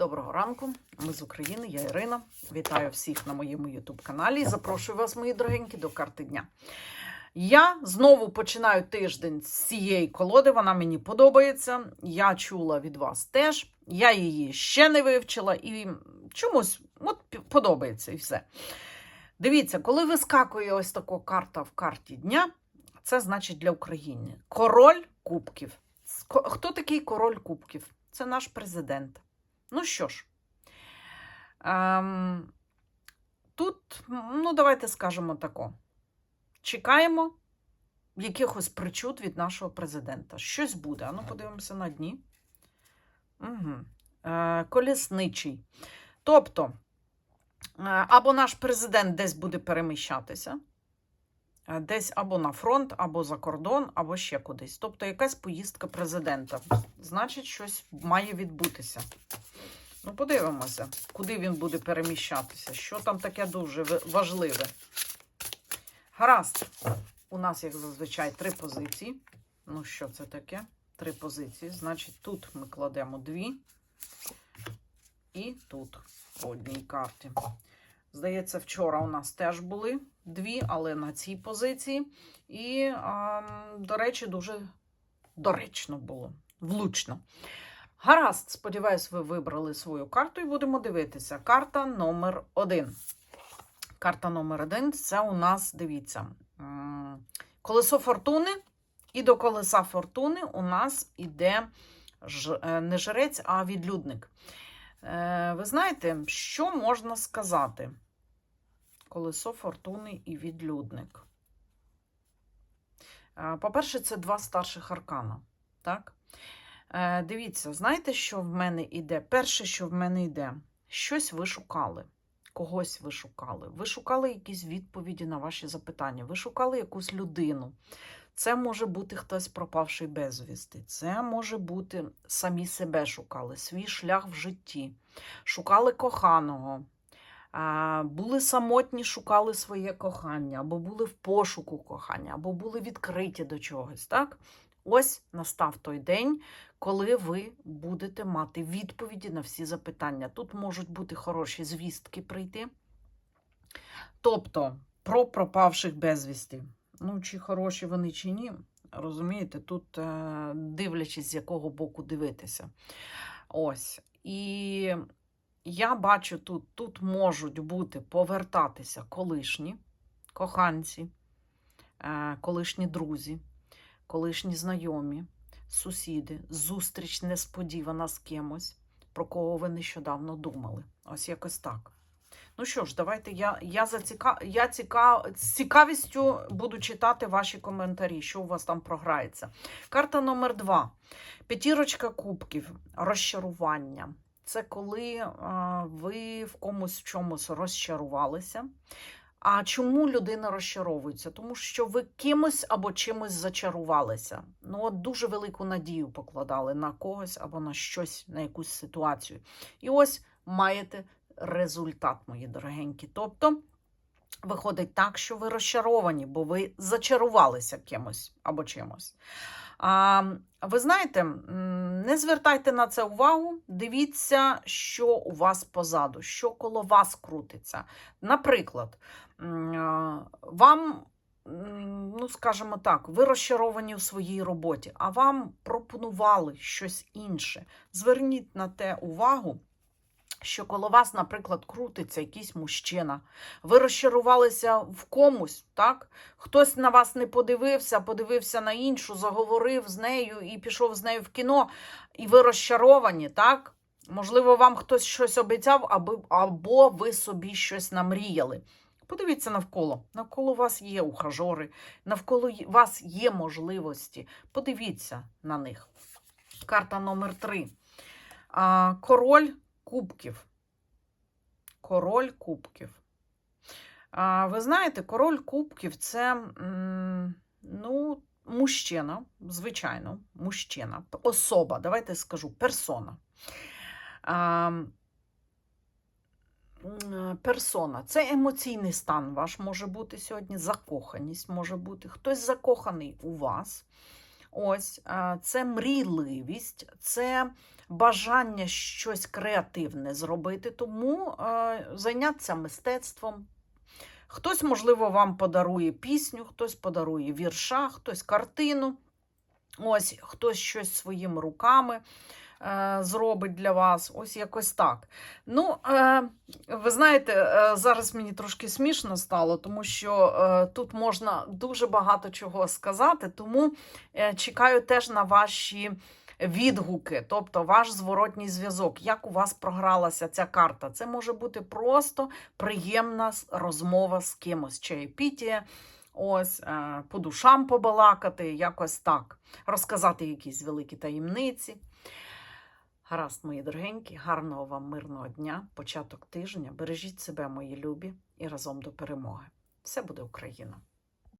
Доброго ранку, ми з України, я Ірина. Вітаю всіх на моєму YouTube-каналі і запрошую вас, мої дорогенькі, до карти дня. Я знову починаю тиждень з цієї колоди, вона мені подобається. Я чула від вас теж. Я її ще не вивчила і чомусь от, подобається і все. Дивіться, коли вискакує ось така карта в карті дня, це значить для України. Король кубків. Хто такий король кубків? Це наш президент. Ну що ж, ем, тут, ну, давайте скажемо тако. Чекаємо якихось причуд від нашого президента. Щось буде. А ну, подивимося на дні. Угу. Е, колісничий. Тобто, е, або наш президент десь буде переміщатися, десь або на фронт, або за кордон, або ще кудись. Тобто якась поїздка президента. Значить, щось має відбутися. Ну, подивимося, куди він буде переміщатися. Що там таке дуже важливе. Гаразд. У нас, як зазвичай, три позиції. Ну, що це таке? Три позиції. Значить, тут ми кладемо дві. І тут по одній карті. Здається, вчора у нас теж були дві, але на цій позиції. І, ем, до речі, дуже доречно було, влучно. Гаразд, сподіваюсь, ви вибрали свою карту і будемо дивитися. Карта номер один. Карта номер один це у нас, дивіться, колесо фортуни. І до колеса фортуни у нас іде е, не жрець, а відлюдник. Е, Ви знаєте, що можна сказати? Колесо фортуни і відлюдник. Е, По-перше, це два старших аркана. Так? Е, Дивіться, знаєте, що в мене йде? Перше, що в мене йде, щось ви шукали. Когось ви шукали. Ви шукали якісь відповіді на ваші запитання. Ви шукали якусь людину. Це може бути хтось пропавший безвісти. Це може бути самі себе шукали, свій шлях в житті. Шукали коханого. Були самотні, шукали своє кохання, або були в пошуку кохання, або були відкриті до чогось. Так? Ось настав той день, коли ви будете мати відповіді на всі запитання. Тут можуть бути хороші звістки прийти. Тобто про пропавших безвісти. Ну, чи хороші вони, чи ні. Розумієте, тут е, дивлячись, з якого боку дивитися. Ось. І я бачу тут, тут можуть бути повертатися колишні коханці, е, колишні друзі, колишні знайомі, сусіди, зустріч несподівана з кимось, про кого ви нещодавно думали. Ось якось так. Ну що ж, давайте я, я, заціка... я ціка... з цікавістю буду читати ваші коментарі, що у вас там програється. Карта номер два. П'ятірочка кубків, розчарування. Це коли а, ви в комусь в чомусь розчарувалися. А чому людина розчаровується? Тому що ви кимось або чимось зачарувалися. Ну, от дуже велику надію покладали на когось або на щось, на якусь ситуацію. І ось маєте результат, мої дорогенькі. Тобто, виходить так, що ви розчаровані, бо ви зачарувалися кимось або чимось. А, ви знаєте, не звертайте на це увагу, дивіться, що у вас позаду, що коло вас крутиться. Наприклад, вам, ну скажімо так, ви розчаровані у своїй роботі, а вам пропонували щось інше. Зверніть на те увагу. Що коло вас, наприклад, крутиться якийсь мужчина, ви розчарувалися в комусь, так? Хтось на вас не подивився, подивився на іншу, заговорив з нею і пішов з нею в кіно, і ви розчаровані, так? Можливо, вам хтось щось обіцяв, або, або ви собі щось намріяли. Подивіться навколо. Навколо вас є ухажори, навколо вас є можливості. Подивіться на них. Карта номер три. Король кубків. Король кубків. А, ви знаєте, король кубків це ну, мужчина, звичайно, мужчина, особа, давайте скажу, персона. А, персона. Це емоційний стан ваш може бути сьогодні, закоханість може бути. Хтось закоханий у вас, Ось це мрійливість, це бажання щось креативне зробити, тому зайнятися мистецтвом. Хтось, можливо, вам подарує пісню, хтось подарує вірша, хтось картину. Ось хтось щось своїми руками зробить для вас. Ось якось так. Ну, е, ви знаєте, е, зараз мені трошки смішно стало, тому що е, тут можна дуже багато чого сказати, тому е, чекаю теж на ваші відгуки, тобто ваш зворотній зв'язок. Як у вас програлася ця карта? Це може бути просто приємна розмова з кимось, чаєпітія, ось е, по душам побалакати, якось так, розказати якісь великі таємниці. Гаразд, мої дорогенькі, гарного вам мирного дня, початок тижня. Бережіть себе, мої любі, і разом до перемоги. Все буде Україна!